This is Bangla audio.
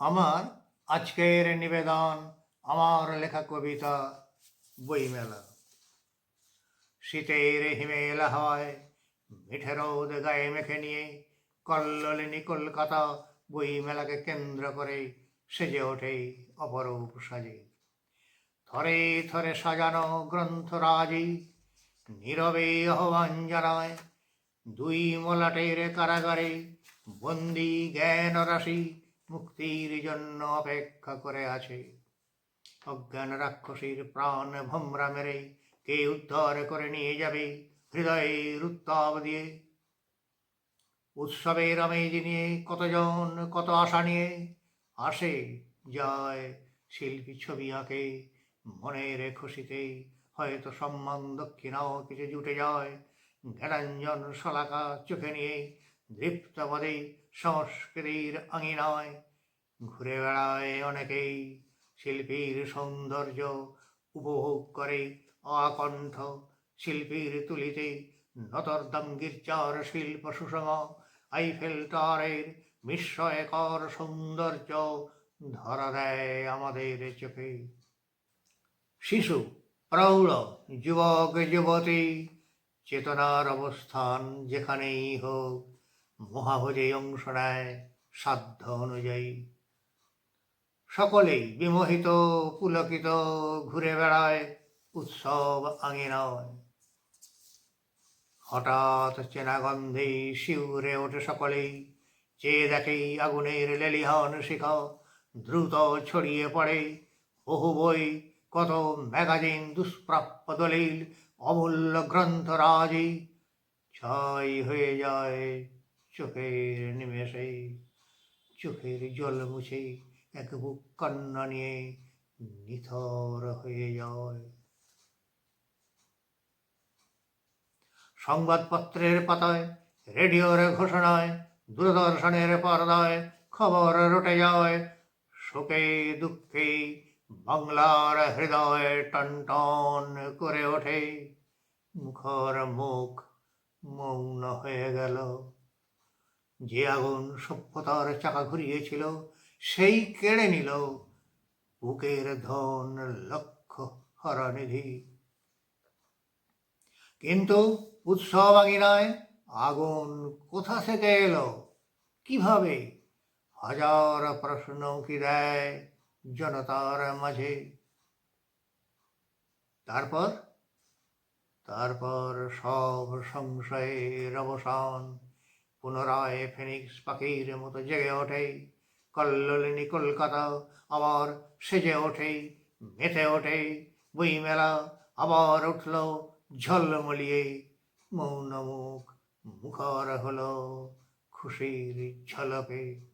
আমার আজকের নিবেদন, আমার লেখা কবিতা বইমেলা। শীতের হিমেলা হয় মিঠে রোদ গায়ে মেখে নিয়ে কল্লোলিনী কলকাতা বইমেলাকে কেন্দ্র করে সেজে ওঠে অপরূপ সাজে। থরে থরে সাজানো গ্রন্থরাজি নীরবে আহ্বান জানায়, দুই মলাটের কারাগারে বন্দি জ্ঞান রাশি মুক্তির জন্য অপেক্ষা করে আছে। অজ্ঞান রাক্ষসীর প্রাণ ভমরা মেরে কে উদ্ধার করে নিয়ে যাবে হৃদয়ের উত্তাপ দিয়ে? উৎসবের আমেজ নিয়ে কতজন, কত আশা নিয়ে আসে? যায় শিল্পী ছবি আঁকে, মনের খুশিতে হয়তো সম্মান দক্ষিণাও কিছু জুটে যায়। জ্ঞানাঞ্জন শলাকা চোখে নিয়ে দৃপ্তপদে সংস্কৃতির আঙিনায় ঘুরে বেড়ায় অনেকেই। শিল্পীর সৌন্দর্য উপভোগ করে আকণ্ঠ শিল্পীর তুলিতে নতরদম গির্জার শিল্প সুষম। আইফেল টাওয়ারের বিস্ময়কর সৌন্দর্য ধরা দেয় আমাদের চোখে। শিশু, প্রৌঢ়, যুবক, যুবতী, চেতনার অবস্থান যেখানেই হোক মহাভোজে অংশ নেয় সাধ্য অনুযায়ী। সকলেই বিমোহিত, পুলকিত, ঘুরে বেড়ায়, উৎসব আঙিনায় হঠাৎ চেনা গন্ধে শিউরে ওঠে সকলেই চেয়ে দেখেই আগুনের লেলিহন শিখা দ্রুত ছড়িয়ে পড়ে। বহু বই, কত ম্যাগাজিন, দুষ্প্রাপ্য দলিল, অমূল্য গ্রন্থরাজি ছয় হয়ে যায় চোখের নিমেষে চোখের জল মুছে এক বুক কান্না নিয়ে নিথর হয়ে যায় সংবাদপত্রের পাতায়, রেডিওর ঘোষণায়, দূরদর্শনের পর্দায় খবর রটে যায়, শোকে দুঃখে বাংলার হৃদয় টন করে ওঠে, মুখর মুখ মৌন হয়ে গেল। যে আগুন সভ্যতার চাকা ঘুরিয়েছিল, সেই কেড়ে নিল বুকের ধন লক্ষ হরনিধি। কিন্তু উৎসব আঙিনায় আগুন কোথা থেকে এলো? কীভাবে? হাজার প্রশ্ন কি দেয় জনতার মাঝে। তারপর? তারপর সব সংশয়ের অবসান। পুনরায় ফেনিক্স পাখির মতো জেগে ওঠে। কল্লোলিনী কলকাতা আবার সেজে ওঠে, মেতে ওঠে। বইমেলা আবার উঠল, ঝলমলিয়ে মৌন মুখ মুখর হলো। খুশির ঝলকে